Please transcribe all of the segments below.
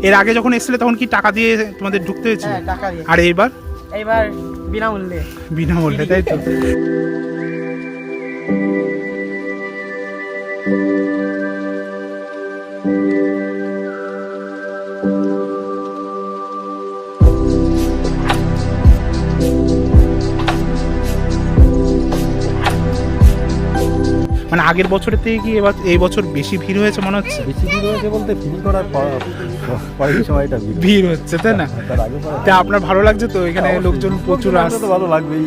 এর আগে যখন এসেছিলে তখন কি টাকা দিয়ে তোমাদের ঢুকতে হয়েছিল? হ্যাঁ আর এইবার? এইবার বিনামূল্যে। বিনামূল্যে তাই তো? আগের বছরের থেকে কি এবার এই বছর বেশি ভিড় হয়েছে মনে হচ্ছে? বেশি ভিড় হয়েছে বলতে ভিড় করার পর- পরের সময়টা ভিড় হচ্ছে তাই না? পরে- তা আপনার ভালো লাগছে তো? এখানে লোকজন প্রচুর আসছে তো ভালো লাগবেই।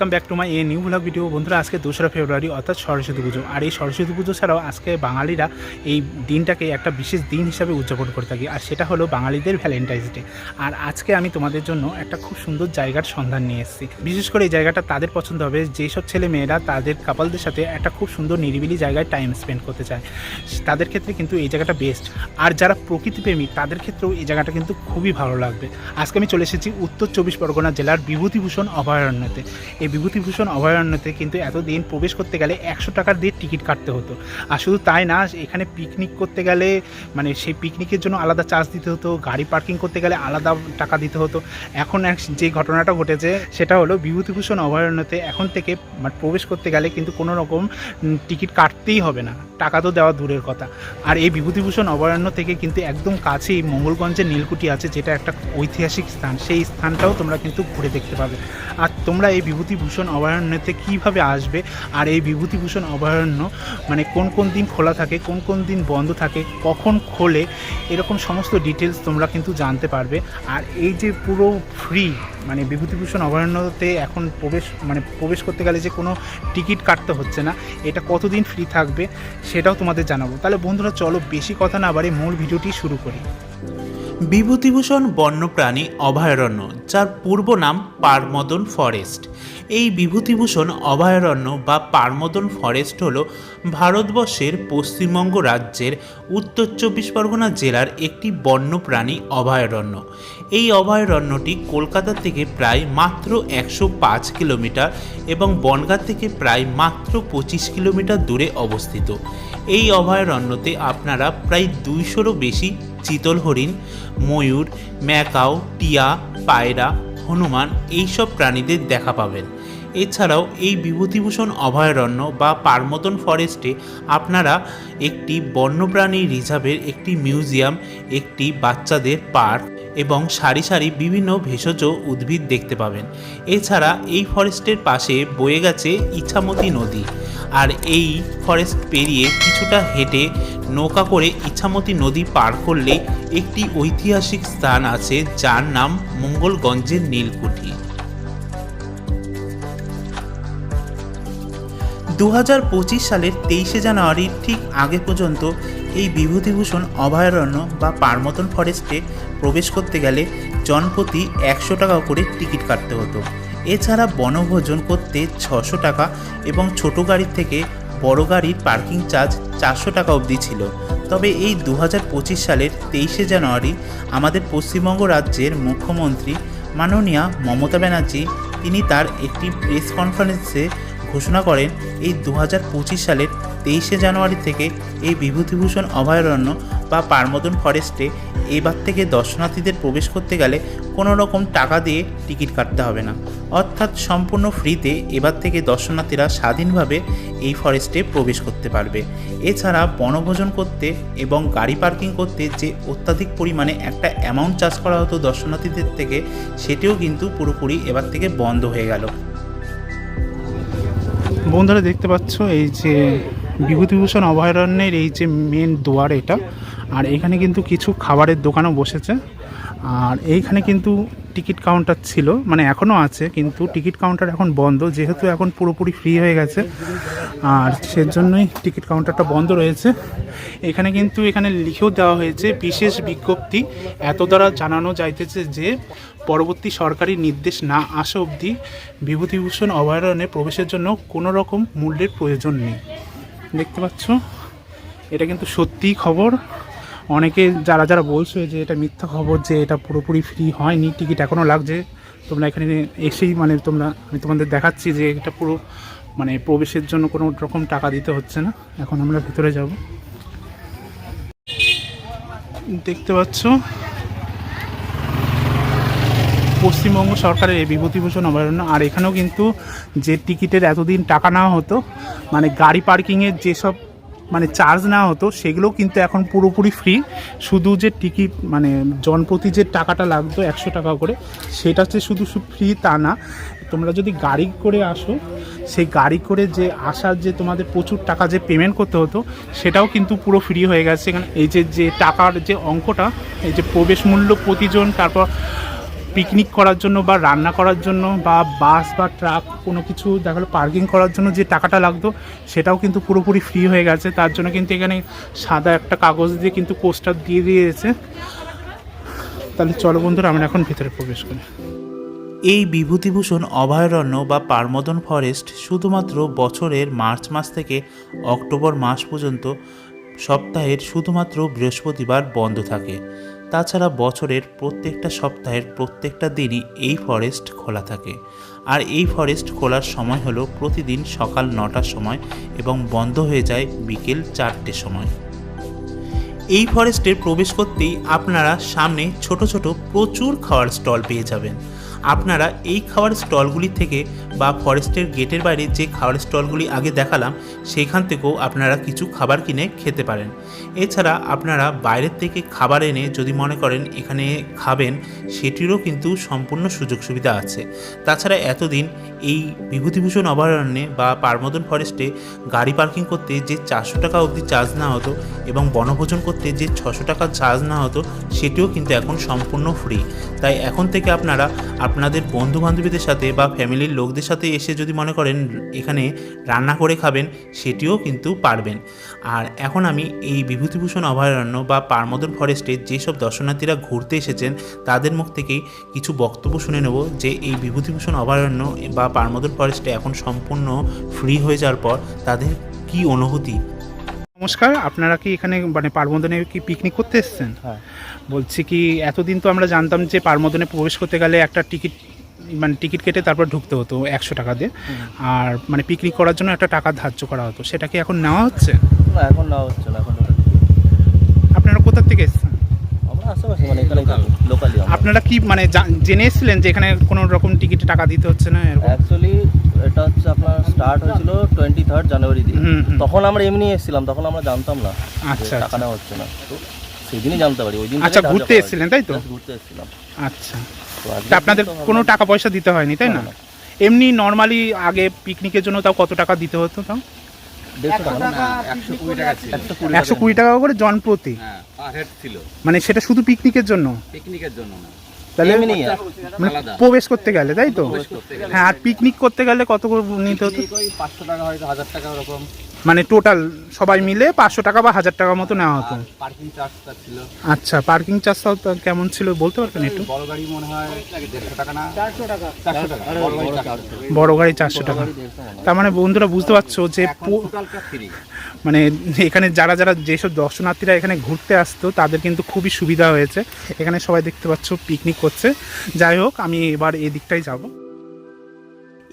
Welcome back to my a new blog video বন্ধুরা, আজকে দোসরা ফেব্রুয়ারি, অর্থাৎ সরস্বতী পুজো। আর এই সরস্বতী পুজো ছাড়াও আজকে বাঙালিরা এই দিনটাকে একটা বিশেষ দিন হিসাবে উদযাপন করে থাকি, আর সেটা হলো বাঙালিদের ভ্যালেন্টাইন্স ডে আর আজকে আমি তোমাদের জন্য একটা খুব সুন্দর জায়গার সন্ধান নিয়ে এসেছি। বিশেষ করে এই জায়গাটা তাদের পছন্দ হবে, যেসব ছেলে মেয়েরা তাদের কাপালদের সাথে একটা খুব সুন্দর নিরিবিলি জায়গায় টাইম স্পেন্ড করতে চায়। তাদের ক্ষেত্রে কিন্তু এই জায়গাটা বেস্ট আর যারা প্রকৃতিপ্রেমী, তাদের ক্ষেত্রেও এই জায়গাটা কিন্তু খুবই ভালো লাগবে। আজকে আমি চলে এসেছি উত্তর চব্বিশ পরগনা জেলার বিভূতিভূষণ অভয়ারণ্যতে। এই বিভূতিভূষণ অভয়ারণ্যতে কিন্তু এতদিন প্রবেশ করতে গেলে একশো টাকার দিয়ে টিকিট কাটতে হতো। আর শুধু তাই না, এখানে পিকনিক করতে গেলে মানে সেই পিকনিকের জন্য আলাদা চার্জ দিতে হতো, গাড়ি পার্কিং করতে গেলে আলাদা টাকা দিতে হতো। এখন এক, যে ঘটনাটা ঘটেছে, সেটা হলো বিভূতিভূষণ অভয়ারণ্যতে এখন থেকে মানে প্রবেশ করতে গেলে কিন্তু কোনো রকম টিকিট কাটতেই হবে না। টাকা তো দেওয়া দূরের কথা। আর এই বিভূতিভূষণ অভয়ারণ্য থেকে কিন্তু একদম কাছেই মঙ্গলগঞ্জের নীলকুঠি আছে, যেটা একটা ঐতিহাসিক স্থান। সেই স্থানটাও তোমরা কিন্তু ঘুরে দেখতে পাবে। আর তোমরা এই বিভূতিভূষণ অভয়ারণ্যতে কীভাবে আসবে আর এই বিভূতিভূষণ অভয়ারণ্য মানে কোন কোন দিন খোলা থাকে, কোন কোন দিন বন্ধ থাকে, কখন খোলে, এরকম সমস্ত ডিটেলস তোমরা কিন্তু জানতে পারবে। আর এই যে পুরো ফ্রি মানে বিভূতিভূষণ অভয়ারণ্যতে এখন প্রবেশ মানে প্রবেশ করতে গেলে যে কোনো টিকিট কাটতে হচ্ছে না, এটা কতদিন ফ্রি থাকবে সেটাও তোমাদের জানাব। তাহলে বন্ধুরা, চলো বেশি কথা না বাড়ি মূল ভিডিওটি শুরু করি। বিভূতিভূষণ বন্যপ্রাণী অভয়ারণ্য, যার পূর্ব নাম পারমদন ফরেস্ট। এই বিভূতিভূষণ অভয়ারণ্য বা পারমদন ফরেস্ট হল ভারতবর্ষের পশ্চিমবঙ্গ রাজ্যের উত্তর চব্বিশ পরগনা জেলার একটি বন্যপ্রাণী অভয়ারণ্য। এই অভয়ারণ্যটি কলকাতা থেকে প্রায় মাত্র একশো পাঁচ কিলোমিটার এবং বনগাঁ থেকে প্রায় মাত্র পঁচিশ কিলোমিটার দূরে অবস্থিত। এই অভয়ারণ্যতে আপনারা প্রায় দুইশোরও বেশি চিতল হরিণ, ময়ূর, ম্যাকাও, টিয়া, পায়রা, হনুমান এইসব প্রাণীদের দেখা পাবেন। এছাড়াও এই বিভূতিভূষণ অভয়ারণ্য বা পারমতন ফরেস্টে আপনারা একটি বন্যপ্রাণী রিজার্ভের একটি মিউজিয়াম একটি বাচ্চাদের পার্ক এবং সারি সারি বিভিন্ন ভেষজ উদ্ভিদ দেখতে পাবেন। এছাড়া এই ফরেস্টের পাশে বয়ে গেছে ইছামতি নদী। আর এই ফরেস্ট পেরিয়ে কিছুটা হেঁটে নৌকা করে ইছামতি নদী পার করলে একটি ঐতিহাসিক স্থান আছে, যার নাম মঙ্গলগঞ্জের নীলকুঠি। দু হাজার পঁচিশ সালের তেইশে জানুয়ারির ঠিক আগে পর্যন্ত এই বিভূতিভূষণ অভয়ারণ্য বা পারমতন ফরেস্টে প্রবেশ করতে গেলে জনপ্রতি একশো টাকা করে টিকিট কাটতে হতো। এছাড়া বনভোজন করতে ছশো টাকা এবং ছোট গাড়ির থেকে বড় গাড়ির পার্কিং চার্জ চারশো টাকা অবধি ছিল। তবে এই দু পঁচিশ সালের তেইশে জানুয়ারি আমাদের পশ্চিমবঙ্গ রাজ্যের মুখ্যমন্ত্রী মাননীয়া মমতা ব্যানার্জি তিনি তার একটি প্রেস কনফারেন্সে ঘোষণা করেন, এই দু হাজার পঁচিশ সালের তেইশে জানুয়ারি থেকে এই বিভূতিভূষণ অভয়ারণ্য বা পারমদন ফরেস্টে এবার থেকে দর্শনার্থীদের প্রবেশ করতে গেলে কোনো রকম টাকা দিয়ে টিকিট কাটতে হবে না। অর্থাৎ সম্পূর্ণ ফ্রিতে এবার থেকে দর্শনার্থীরা স্বাধীনভাবে এই ফরেস্টে প্রবেশ করতে পারবে। এছাড়া বনভোজন করতে এবং গাড়ি পার্কিং করতে যে অত্যাধিক পরিমাণে একটা অ্যামাউন্ট চার্জ করা হতো দর্শনার্থীদের থেকে, সেটিও কিন্তু পুরোপুরি এবার থেকে বন্ধ হয়ে গেল। বন্ধুরা দেখতে পাচ্ছ এই যে বিভূতিভূষণ অভয়ারণ্যের এই যে মেন দুয়ার এটা, আর এখানে কিন্তু কিছু খাবারের দোকানও বসেছে। আর এইখানে কিন্তু টিকিট কাউন্টার ছিল মানে এখনও আছে, কিন্তু টিকিট কাউন্টার এখন বন্ধ, যেহেতু এখন পুরোপুরি ফ্রি হয়ে গেছে। আর সেজন্যই টিকিট কাউন্টারটা বন্ধ রয়েছে। এখানে কিন্তু এখানে লিখেও দেওয়া হয়েছে, বিশেষ বিজ্ঞপ্তি, এত দ্বারা জানানো যাইতেছে যে পরবর্তী সরকারি নির্দেশ না আসা অবধি বিভূতিভূষণ অভয়ারণ্যে প্রবেশের জন্য কোনো রকম মূল্যের প্রয়োজন নেই। দেখতে পাচ্ছ? এটা কিন্তু সত্যিই খবর। অনেকে যারা যারা বলছো যে এটা মিথ্যা খবর, যে এটা পুরোপুরি ফ্রি হয়নি টিকিট এখনও লাগছে, তোমরা এখানে এসেই মানে তোমরা, আমি তোমাদের দেখাচ্ছি যে এটা পুরো মানে প্রবেশের জন্য কোনো রকম টাকা দিতে হচ্ছে না। এখন আমরা ভিতরে যাব। দেখতে পাচ্ছ? পশ্চিমবঙ্গ সরকারের এই বিভূতিভূষণ অভয়ারণ্য। আর এখানেও কিন্তু যে টিকিটের এতদিন টাকা নেওয়া হতো মানে গাড়ি পার্কিংয়ের যেসব মানে চার্জ নেওয়া হতো, সেগুলোও কিন্তু এখন পুরোপুরি ফ্রি। শুধু যে টিকিট মানে জনপ্রতি যে টাকাটা লাগতো একশো টাকা করে, সেটা হচ্ছে শুধু ফ্রি তা না। তোমরা যদি গাড়ি করে আসো, সেই গাড়ি করে যে আসার যে তোমাদের প্রচুর টাকা যে পেমেন্ট করতে হতো, সেটাও কিন্তু পুরো ফ্রি হয়ে গেছে। এখানে এই যে যে টাকার যে অঙ্কটা, এই যে প্রবেশ মূল্য প্রতিজন, তারপর পিকনিক করার জন্য বা রান্না করার জন্য বা বাস বা ট্রাক কোনো কিছু দেখা গেলো পার্কিং করার জন্য যে টাকাটা লাগতো, সেটাও কিন্তু পুরোপুরি ফ্রি হয়ে গেছে। তার জন্য কিন্তু এখানে সাদা একটা কাগজ দিয়ে কিন্তু পোস্টার দিয়ে দিয়েছে। তাহলে চলো বন্ধুরা, আমরা এখন ভিতরে প্রবেশ করি। এই বিভূতিভূষণ অভয়ারণ্য বা পারমদন ফরেস্ট শুধুমাত্র বছরের মার্চ মাস থেকে অক্টোবর মাস পর্যন্ত সপ্তাহের শুধুমাত্র বৃহস্পতিবার বন্ধ থাকে। তাছাড়া বছরের প্রত্যেকটা সপ্তাহের প্রত্যেকটা দিনই এই ফরেস্ট খোলা থাকে। আর এই ফরেস্ট খোলার সময় হলো প্রতিদিন সকাল নটার সময় এবং বন্ধ হয়ে যায় বিকেল চারটের সময়। এই ফরেস্টে প্রবেশ করতেই আপনারা সামনে ছোট ছোট প্রচুর খাওয়ার স্টল পেয়ে যাবেন। আপনারা এই খাওয়ার স্টলগুলি থেকে বা ফরেস্টের গেটের বাইরে যে খাওয়ার স্টলগুলি আগে দেখালাম, সেইখান থেকেও আপনারা কিছু খাবার কিনে খেতে পারেন। এছাড়া আপনারা বাইরের থেকে খাবার এনে যদি মনে করেন এখানে খাবেন, সেটিরও কিন্তু সম্পূর্ণ সুযোগ সুবিধা আছে। তাছাড়া এতদিন এই বিভূতিভূষণ অভয়ারণ্যে বা পারমদন ফরেস্টে গাড়ি পার্কিং করতে যে চারশো টাকা অবধি চার্জ না হতো এবং বনভোজন করতে যে ছশো টাকা চার্জ নেওয়া হতো, সেটিও কিন্তু এখন সম্পূর্ণ ফ্রি তাই এখন থেকে আপনারা আপনাদের বন্ধু বান্ধবীদের সাথে বা ফ্যামিলির লোকদের সাথে এসে যদি মনে করেন এখানে রান্না করে খাবেন, সেটিও কিন্তু পারবেন। আর এখন আমি এই বিভূতিভূষণ অভয়ারণ্য বা পারমদন ফরেস্টে যেসব দর্শনার্থীরা ঘুরতে এসেছেন, তাদের মুখ থেকেই কিছু বক্তব্য শুনে নেব যে এই বিভূতিভূষণ অভয়ারণ্য বা পারমদন ফরেস্টে এখন সম্পূর্ণ ফ্রি হয়ে যাওয়ার পর তাদের কি অনুভূতি? নমস্কার আপনারা কি এখানে মানে পারমদনে কি পিকনিক করতে এসেছেন? হ্যাঁ। বলছি কি এতদিন তো আমরা জানতাম যে পারমদনে প্রবেশ করতে গেলে একটা টিকিট মানে টিকিট কেটে তারপর ঢুকতে হতো একশো টাকা দিয়ে। আর মানে পিকনিক করার জন্য একটা টাকা ধার্য করা হতো। সেটা কি এখন নেওয়া হচ্ছে? না এখন নেওয়া হচ্ছে না এখন আপনারা কোথা থেকে এসেছেন? আশেপাশে মানে এখানে লোকালি আপনারা কি মানে জেনে এসেছিলেন যে এখানে কোনো রকম টিকিটে টাকা দিতে হচ্ছে না অ্যাকচুয়ালি এটা হচ্ছে আপনার স্টার্ট হয়েছিল টোয়েন্টি থার্ড জানুয়ারি হুম। তখন আমরা এমনি এসেছিলাম তখন আমরা জানতাম না আচ্ছা, টাকা আচ্ছা। নেওয়া হচ্ছে না তো সেদিনই জানতে পারি ওই দিন আচ্ছা, ঘুরতে এসেছিলেন, তাই তো? ঘুরতে এসেছিলাম আচ্ছা তো আপনাদের কোনো টাকা পয়সা দিতে হয়নি তাই না। এমনি নর্মালি আগে পিকনিকের জন্য তাও কত টাকা দিতে হতো তাও? একশো কুড়ি টাকা ছিল। একশো কুড়ি টাকা করে জন প্রতি। হ্যাঁ মানে সেটা শুধু পিকনিকের জন্য? পিকনিকের জন্য না। তাহলে মানে প্রবেশ করতে গেলে তাই তো। হ্যাঁ আর পিকনিক করতে গেলে কত করে নিতে হতো? পাঁচশো টাকা হয়তো হাজার টাকা ওরকম। মানে টোটাল সবাই মিলে পাঁচশো টাকা বা হাজার টাকা মতো নেওয়া হতো। আর পার্কিং চার্জটা ছিল। আচ্ছা পার্কিং চার্জটাও তো কেমন ছিল বলতে পারবেন একটু? বড় গাড়ি মনে হয় দেড়শো টাকা না? চারশো টাকা। চারশো টাকা বড় গাড়ি চারশো টাকা। তার মানে বন্ধুরা বুঝতে পারছ যে মানে এখানে যারা যারা যেসব দর্শনার্থীরা এখানে ঘুরতে আসতো তাদের কিন্তু খুবই সুবিধা হয়েছে। এখানে সবাই দেখতে পাচ্ছ পিকনিক করছে। যাই হোক আমি এবার এই দিকটাই যাব।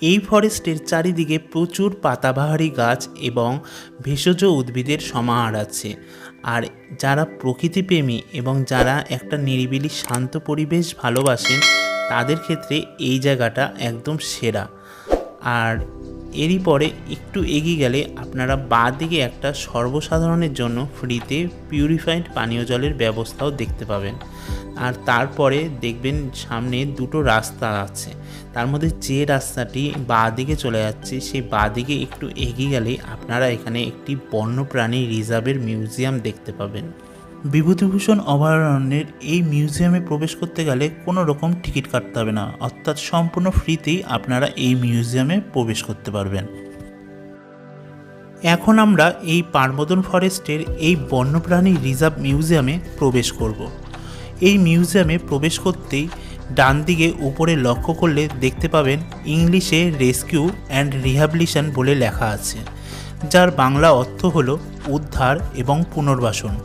এই ফরেস্টের চারিদিকে প্রচুর পাতাবাহারি গাছ এবং ভেষজ উদ্ভিদের সমাহার আছে। আর যারা প্রকৃতিপ্রেমী এবং যারা একটা নিরিবিলি, শান্ত পরিবেশ ভালোবাসেন, তাদের ক্ষেত্রে এই জায়গাটা একদম সেরা। আর এরই পরে একটু এগিয়ে গেলে আপনারা বাঁ দিকে একটা সর্বসাধারণের জন্য ফ্রিতে পিউরিফাইড পানীয় জলের ব্যবস্থাও দেখতে পাবেন। আর তারপরে দেখবেন সামনে দুটো রাস্তা আছে। তার মধ্যে যে রাস্তাটি বাঁ দিকে চলে যাচ্ছে, সেই বাঁ দিকে একটু এগিয়ে গেলে আপনারা এখানে একটি বন্যপ্রাণী রিজার্ভের মিউজিয়াম দেখতে পাবেন। বিভূতিভূষণ অভয়ারণ্যের এই মিউজিয়ামে প্রবেশ করতে গেলে কোনো রকম টিকিট কাটতে হবে না। অর্থাৎ সম্পূর্ণ ফ্রিতেই আপনারা এই মিউজিয়ামে প্রবেশ করতে পারবেন। এখন আমরা এই পারমদন ফরেস্টের এই বন্যপ্রাণী রিজার্ভ মিউজিয়ামে প্রবেশ করব। এই মিউজিয়ামে প্রবেশ করতেই ডান দিকে উপরে লক্ষ্য করলে দেখতে পাবেন ইংলিশে রেস্কিউ অ্যান্ড রিহ্যাবিলিশন বলে লেখা আছে, যার বাংলা অর্থ হলো উদ্ধার এবং পুনর্বাসন।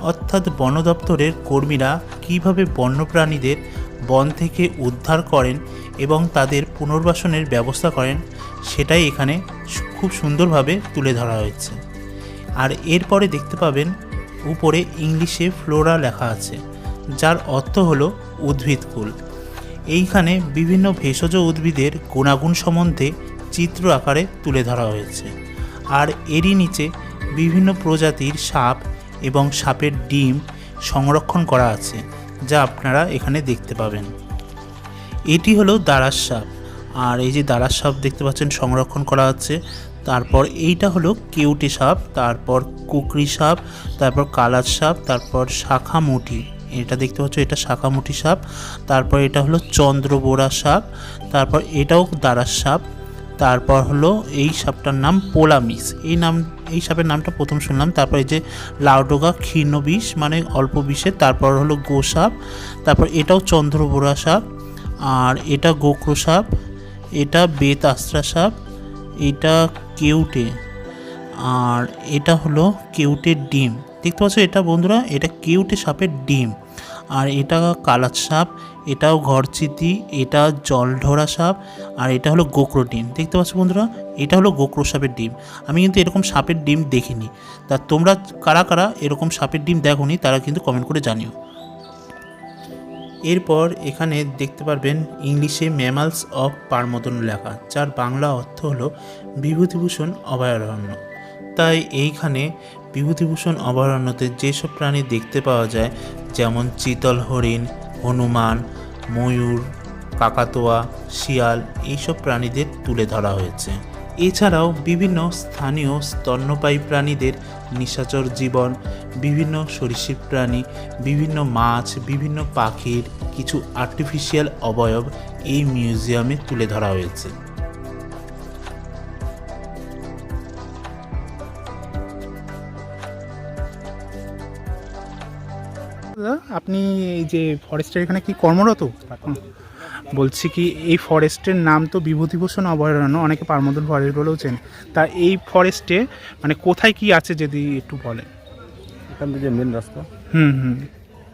অর্থাৎ বন দপ্তরের কর্মীরা কীভাবে বন্যপ্রাণীদের বন থেকে উদ্ধার করেন এবং তাদের পুনর্বাসনের ব্যবস্থা করেন, সেটাই এখানে খুব সুন্দরভাবে তুলে ধরা হয়েছে। আর এরপরে দেখতে পাবেন উপরে ইংলিশে ফ্লোরা লেখা আছে, যার অর্থ হলো উদ্ভিদকুল এইখানে বিভিন্ন ভেষজ উদ্ভিদের গুণাগুণ সম্বন্ধে চিত্র আকারে তুলে ধরা হয়েছে। আর এরই নিচে বিভিন্ন প্রজাতির সাপ এবং সাপের ডিম সংরক্ষণ করা আছে, যা আপনারা এখানে দেখতে পাবেন। এটি হলো দারাস সাপ। আর এই যে দারাস সাপ দেখতে পাচ্ছেন, সংরক্ষণ করা আছে। তারপর এইটা হলো কেউটে সাপ, তারপর কুকরি সাপ, তারপর কালার সাপ, তারপর শাখামুঠি এটা দেখতে পাচ্ছ, এটা শাখামুঠি সাপ। তারপর এটা হলো চন্দ্রবোরা সাপ। তারপর এটাও দারাস সাপ। তারপর হলো এই সাপটার নাম পোলামিস। এই নাম, এই সাপের নামটা প্রথম শুনলাম, তারপর এই যে লাউডোগা ক্ষীর্ণ বিষ মানে অল্প বিষে তারপর হলো গোসাপ, তারপর এটাও চন্দ্রবোরা সাপ, আর এটা গোক্র সাপ, এটা বেত আস্ত্রা সাপ, এটা কেউটে, আর এটা হলো কেউটের ডিম। দেখতে পাচ্ছ এটা বন্ধুরা, এটা কেউটে সাপের ডিম, আর এটা কালাত সাপ এটাও ঘরচিতি, এটা জলঢোরা সাপ, আর এটা হলো গোকরো ডিম। দেখতে পাচ্ছ বন্ধুরা, এটা হলো গোকরো সাপের ডিম। আমি কিন্তু এরকম সাপের ডিম দেখিনি। তা তোমরা কারা কারা এরকম সাপের ডিম দেখোনি, তারা কিন্তু কমেন্ট করে জানিও। এরপর এখানে দেখতে পারবেন ইংলিশে ম্যামালস অফ পারমদন লেখা, যার বাংলা অর্থ হলো বিভূতিভূষণ অভয়ারণ্য। তাই এইখানে বিভূতিভূষণ অভয়ারণ্যতে যেসব প্রাণী দেখতে পাওয়া যায়, যেমন চিতল হরিণ হনুমান, ময়ূর, কাকাতোয়া, শিয়াল এইসব প্রাণীদের তুলে ধরা হয়েছে। এছাড়াও বিভিন্ন স্থানীয় স্তন্যপায়ী প্রাণীদের নিশাচর জীবন, বিভিন্ন সরীসৃপ প্রাণী, বিভিন্ন মাছ, বিভিন্ন পাখির কিছু আর্টিফিশিয়াল অবয়ব এই মিউজিয়ামে তুলে ধরা হয়েছে। আপনি এই যে ফরেস্টের এখানে কি কর্মরত? বলছি কি এই ফরেস্টের নাম তো বিভূতিভূষণ অভয়ারণ্য অনেকে পারমদন ফরেস্ট বলেও চেন। তা এই ফরেস্টে মানে কোথায় কি আছে যদি একটু বলেন? এখান থেকে যে মেন রাস্তা। হুম হুম।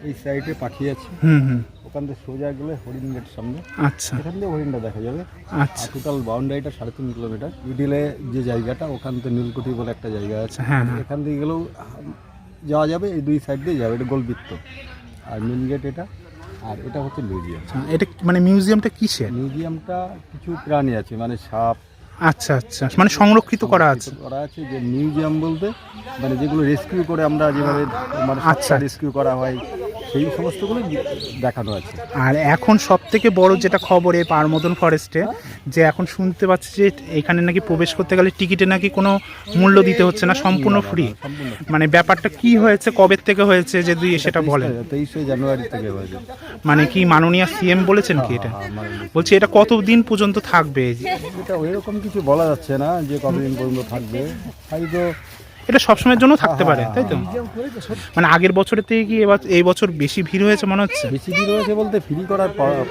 এই সাইডে পাখি আছে। হুম হুম। ওখান থেকে সোজা গেলে হরিণ গেট সামনে। আচ্ছা। এখান থেকে হরিণটা দেখা যাবে। আচ্ছা। টোটাল বাউন্ডারিটা সাড়ে তিন কিলোমিটার মিডিলে যে জায়গাটা ওখান থেকে নীলকুঠি বলে একটা জায়গা আছে। হ্যাঁ হ্যাঁ। এখান থেকে গেলেও যাওয়া যাবে এই দুই সাইড দিয়ে যাবে। এটা গোলবৃত্ত। আর মেন গেট এটা আর এটা হচ্ছে মিউজিয়াম আচ্ছা, এটা মানে মিউজিয়ামটা কিসের? মিউজিয়ামটা কিছু প্রাণী আছে মানে সাপ। আচ্ছা আচ্ছা মানে সংরক্ষিত করা আছে। করা আছে যে মিউজিয়াম বলতে মানে যেগুলো রেস্কিউ করে আমরা যেভাবে মানে আচ্ছা। রেস্কিউ করা হয় সেই সমস্তগুলো দেখানো আছে। আর এখন সব থেকে বড় যেটা খবর এই পারমদন ফরেস্টে যে এখন শুনতে পাচ্ছি যে এখানে নাকি প্রবেশ করতে গেলে টিকিটে নাকি কোনো মূল্য দিতে হচ্ছে না সম্পূর্ণ ফ্রি মানে ব্যাপারটা কি হয়েছে কবে থেকে হয়েছে যদি সেটা বলেন। তেইশে জানুয়ারি থেকে হয়েছে। মানে কি মাননীয় সিএম বলেছেন কি এটা? হ্যাঁ, মানে বলছি এটা কতদিন পর্যন্ত থাকবে? এটা ওইরকম কিছু বলা যাচ্ছে না যে কতদিন পর্যন্ত থাকবে। হয়তো এটা সবসময়ের জন্য থাকতে পারে তাই তো? মানে আগের বছরের থেকে কি এবার এই বছর বেশি ভিড় হয়েছে মনে হচ্ছে? বেশি ভিড় হয়েছে বলতে ফ্রি করার পর-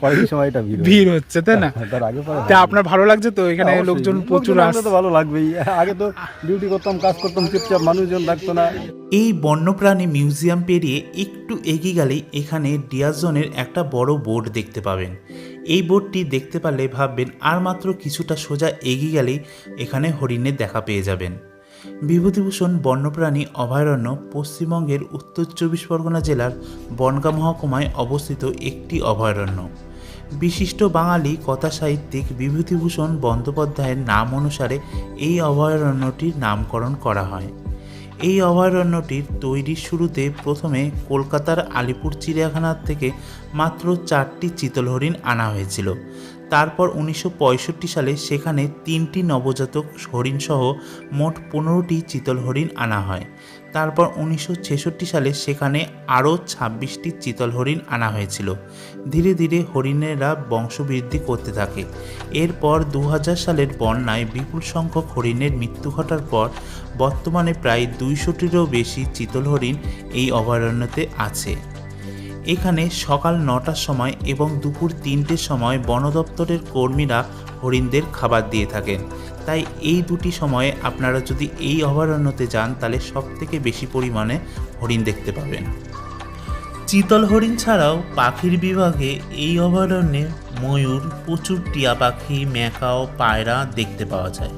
পরের সময়টা ভিড় ভিড় হচ্ছে তাই না? হ্যাঁ, তার আগে পরে তা আপনার ভালো লাগছে তো? এখানে লোকজন প্রচুর আসছে তো ভালো লাগবেই। আগে তো ডিউটি করতাম কাজ করতাম চুপচাপ মানুষজন লাগতো না। এই বন্যপ্রাণী মিউজিয়াম পেরিয়ে একটু এগিয়ে গেলেই এখানে ডিয়াজনের একটা বড় বোর্ড দেখতে পাবেন। এই বোর্ডটি দেখতে পারলে ভাববেন আর মাত্র কিছুটা সোজা এগিয়ে গেলেই এখানে হরিণের দেখা পেয়ে যাবেন। বিভূতিভূষণ বন্যপ্রাণী অভয়ারণ্য পশ্চিমবঙ্গের উত্তর চব্বিশ পরগনা জেলার বনগাঁ মহকুমায় অবস্থিত একটি অভয়ারণ্য। বিশিষ্ট বাঙালি কথা সাহিত্যিক বিভূতিভূষণ বন্দ্যোপাধ্যায়ের নাম অনুসারে এই অভয়ারণ্যটির নামকরণ করা হয়। এই অভয়ারণ্যটির তৈরির শুরুতে প্রথমে কলকাতার আলিপুর চিড়িয়াখানার থেকে মাত্র চারটি চিতল হরিণ আনা হয়েছিল। তারপর উনিশশো পঁয়ষট্টি সালে সেখানে তিনটি নবজাতক হরিণসহ মোট পনেরোটি চিতল হরিণ আনা হয়। তারপর উনিশশো ছেষট্টি সালে সেখানে আরও ছাব্বিশটি চিতল হরিণ আনা হয়েছিল। ধীরে ধীরে হরিণেরা বংশবৃদ্ধি করতে থাকে। এরপর দু হাজার সালের বন্যায় বিপুল সংখ্যক হরিণের মৃত্যু ঘটার পর বর্তমানে প্রায় দুইশোটিরও বেশি চিতল হরিণ এই অভয়ারণ্যতে আছে। এখানে সকাল নটার সময় এবং দুপুর তিনটের সময় বন দপ্তরের কর্মীরা হরিণদের খাবার দিয়ে থাকেন। তাই এই দুটি সময়ে আপনারা যদি এই অভয়ারণ্যতে যান, তাহলে সব থেকে বেশি পরিমাণে হরিণ দেখতে পাবেন। চিতল হরিণ ছাড়াও পাখির বিভাগে এই অভয়ারণ্যে ময়ূর, প্রচুর টিয়া পাখি, ম্যাকাও, পায়রা দেখতে পাওয়া যায়।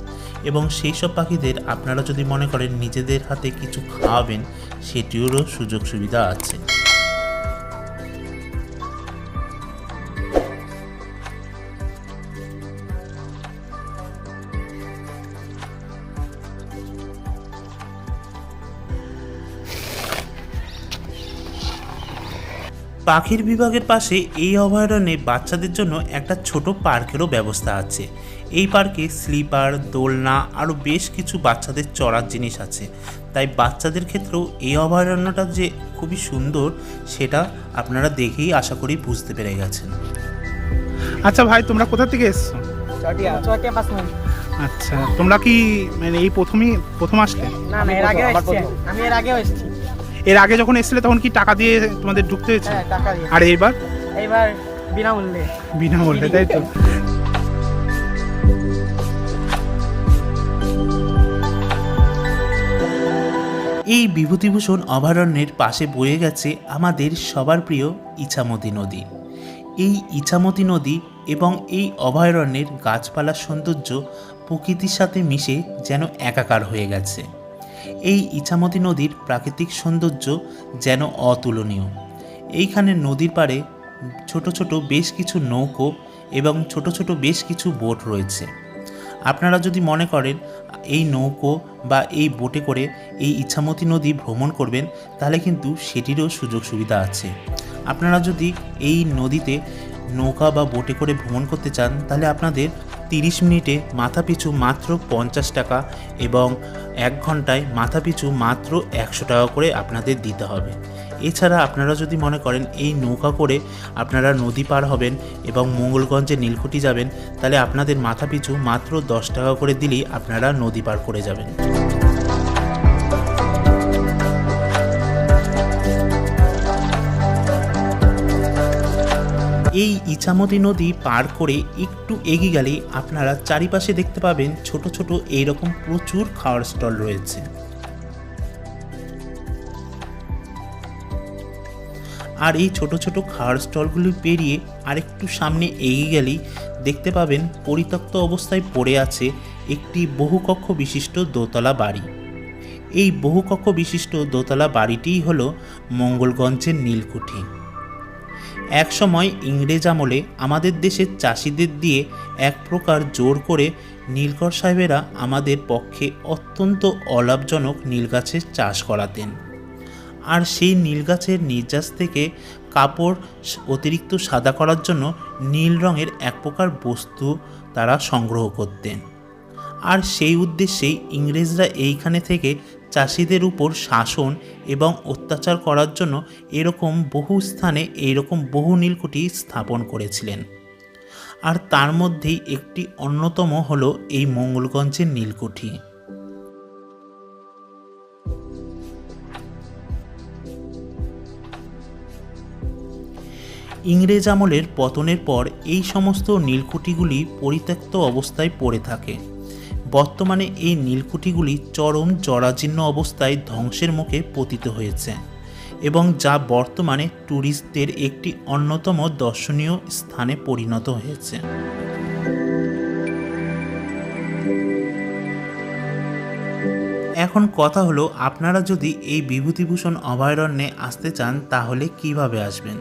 এবং সেই সব পাখিদের আপনারা যদি মনে করেন নিজেদের হাতে কিছু খাওয়াবেন, সেটিরও সুযোগ সুবিধা আছে। পাখির বিভাগের পাশে এই অভয়ারণ্যে বাচ্চাদের জন্য একটা ছোট পার্কেরও ব্যবস্থা আছে। এই পার্কে স্লিপার দোলনা আরও বেশ কিছু বাচ্চাদের চড়ার জিনিস আছে। তাই বাচ্চাদের ক্ষেত্রেও এই অভয়ারণ্যটা যে খুবই সুন্দর সেটা আপনারা দেখেই আশা করি বুঝতে পেরে গেছেন। আচ্ছা ভাই তোমরা কোথা থেকে এসছো? আচ্ছা তোমরা কি মানে এই প্রথমই প্রথম আসলে? না না এর এসেছি। আমি এর আগেও এসেছি। এর আগে যখন এসেছিলে তখন কি টাকা দিয়ে তোমাদের ঢুকতে হয়েছে? হ্যাঁ টাকা দিয়ে। আর এইবার? এইবার বিনামূল্যে বিনামূল্যে তাই তো? এই বিভূতিভূষণ অভয়ারণ্যের পাশে বয়ে গেছে আমাদের সবার প্রিয় ইছামতি নদী। এই ইছামতি নদী এবং এই অভয়ারণ্যের গাছপালার সৌন্দর্য প্রকৃতির সাথে মিশে যেন একাকার হয়ে গেছে। এই ইছামতি নদীর প্রাকৃতিক সৌন্দর্য যেন অতুলনীয়। এইখানে নদীর পাড়ে ছোট ছোট বেশ কিছু নৌকো এবং ছোট ছোট বেশ কিছু বোট রয়েছে। আপনারা যদি মনে করেন এই নৌকো বা এই বোটে করে এই ইচ্ছামতি নদী ভ্রমণ করবেন, তাহলে কিন্তু সেটিরও সুযোগ সুবিধা আছে। আপনারা যদি এই নদীতে নৌকা বা বোটে করে ভ্রমণ করতে চান, তাহলে আপনাদের তিরিশ মিনিটে মাথাপিছু মাত্র পঞ্চাশ টাকা এবং এক ঘন্টায় মাথাপিছু মাত্র একশো টাকা করে আপনাদের দিতে হবে। এছাড়া আপনারা যদি মনে করেন এই নৌকা করে আপনারা নদী পার হবেন এবং মঙ্গলগঞ্জে নীলকুঠি যাবেন, তাহলে আপনাদের মাথাপিছু মাত্র দশ টাকা করে দিলেই আপনারা নদী পার করে যাবেন। এই ইছামতি নদী পার করে একটু এগিয়ে গেলেই আপনারা চারিপাশে দেখতে পাবেন ছোট ছোট এইরকম প্রচুর খাওয়ার স্টল রয়েছে। আর এই ছোট ছোট খাওয়ার স্টলগুলি পেরিয়ে আরেকটু সামনে এগিয়ে গেলেই দেখতে পাবেন পরিত্যক্ত অবস্থায় পড়ে আছে একটি বহুকক্ষ বিশিষ্ট দোতলা বাড়ি। এই বহুকক্ষ বিশিষ্ট দোতলা বাড়িটিই হলো মঙ্গলগঞ্জের নীলকুঠি। একসময় ইংরেজ আমলে আমাদের দেশের চাষিদের দিয়ে এক প্রকার জোর করে নীলকর সাহেবেরা আমাদের পক্ষে অত্যন্ত অলাভজনক নীল গাছের চাষ করাতেন। আর সেই নীল গাছের নির্যাস থেকে কাপড় অতিরিক্ত সাদা করার জন্য নীল রঙের এক প্রকার বস্তু তারা সংগ্রহ করতেন। আর সেই উদ্দেশ্যেই ইংরেজরা এইখানে থেকে চাষিদের উপর শাসন এবং অত্যাচার করার জন্য এরকম বহু স্থানে এইরকম বহু নীলকুঠি স্থাপন করেছিলেন। আর তার মধ্যেই একটি অন্যতম হল এই মঙ্গলগঞ্জের নীলকুঠি। ইংরেজ আমলের পতনের পর এই সমস্ত নীলকুঠিগুলি পরিত্যক্ত অবস্থায় পড়ে থাকে। বর্তমানে এই নীলকুঠিগুলি চরম জরাজীর্ণ অবস্থায় ধ্বংসের মুখে পতিত হয়েছে এবং যা বর্তমানে ট্যুরিস্টদের একটি অন্যতম দর্শনীয় স্থানে পরিণত হয়েছে। এখন কথা হলো, আপনারা যদি এই বিভূতিভূষণ অভয়ারণ্যে আসতে চান, তাহলে কীভাবে আসবেন?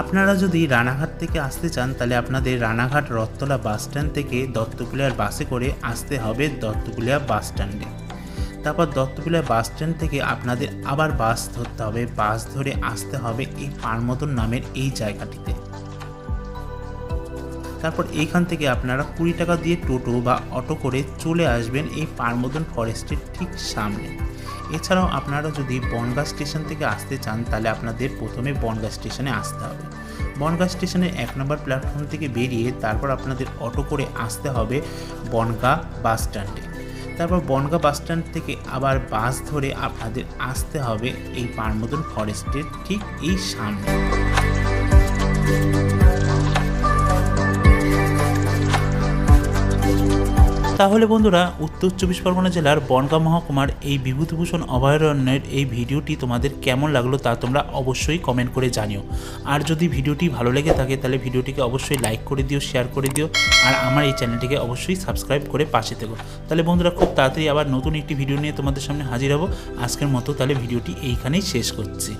আপনারা যদি রানাঘাট থেকে আসতে চান, তাহলে আপনাদের রানাঘাট রত্তলা বাস স্ট্যান্ড থেকে দত্তকুলিয়ার বাসে করে আসতে হবে দত্তকুলিয়া বাস স্ট্যান্ডে। তারপর দত্তকুলিয়া বাস স্ট্যান্ড থেকে আপনাদের আবার বাস ধরতে হবে, বাস ধরে আসতে হবে এই পারমতন নামের এই জায়গাটিতে। তারপর এইখান থেকে আপনারা কুড়ি টাকা দিয়ে টোটো বা অটো করে চলে আসবেন এই পারমদন ফরেস্টের ঠিক সামনে। এছাড়াও আপনারা যদি বনগাঁ স্টেশন থেকে আসতে চান, তাহলে আপনাদের প্রথমে বনগাঁ স্টেশনে আসতে হবে। বনগাঁ স্টেশনের এক নম্বর প্ল্যাটফর্ম থেকে বেরিয়ে তারপর আপনাদের অটো করে আসতে হবে বনগাঁ বাস স্ট্যান্ডে। তারপর বনগাঁ বাস স্ট্যান্ড থেকে আবার বাস ধরে আপনাদের আসতে হবে এই পারমদন ফরেস্টের ঠিক এই সামনে। তাহলে বন্ধুরা উত্তর চব্বিশ পরগনা জেলার বনগাঁ মহকুমার এই বিভূতিভূষণ অভয়ারণ্যের এই ভিডিওটি তোমাদের কেমন লাগল তা তোমরা অবশ্যই কমেন্ট করে জানিও। আর যদি ভিডিওটি ভালো লেগে থাকে তাহলে ভিডিওটিকে অবশ্যই লাইক করে দিও শেয়ার করে দিও, আর আমার এই চ্যানেলটিকে অবশ্যই সাবস্ক্রাইব করে পাশে থেকো। তাহলে বন্ধুরা খুব তাড়াতাড়ি আবার নতুন একটি ভিডিও নিয়ে তোমাদের সামনে হাজির হব। আজকের মতো তাহলে ভিডিওটি এইখানেই শেষ করছি।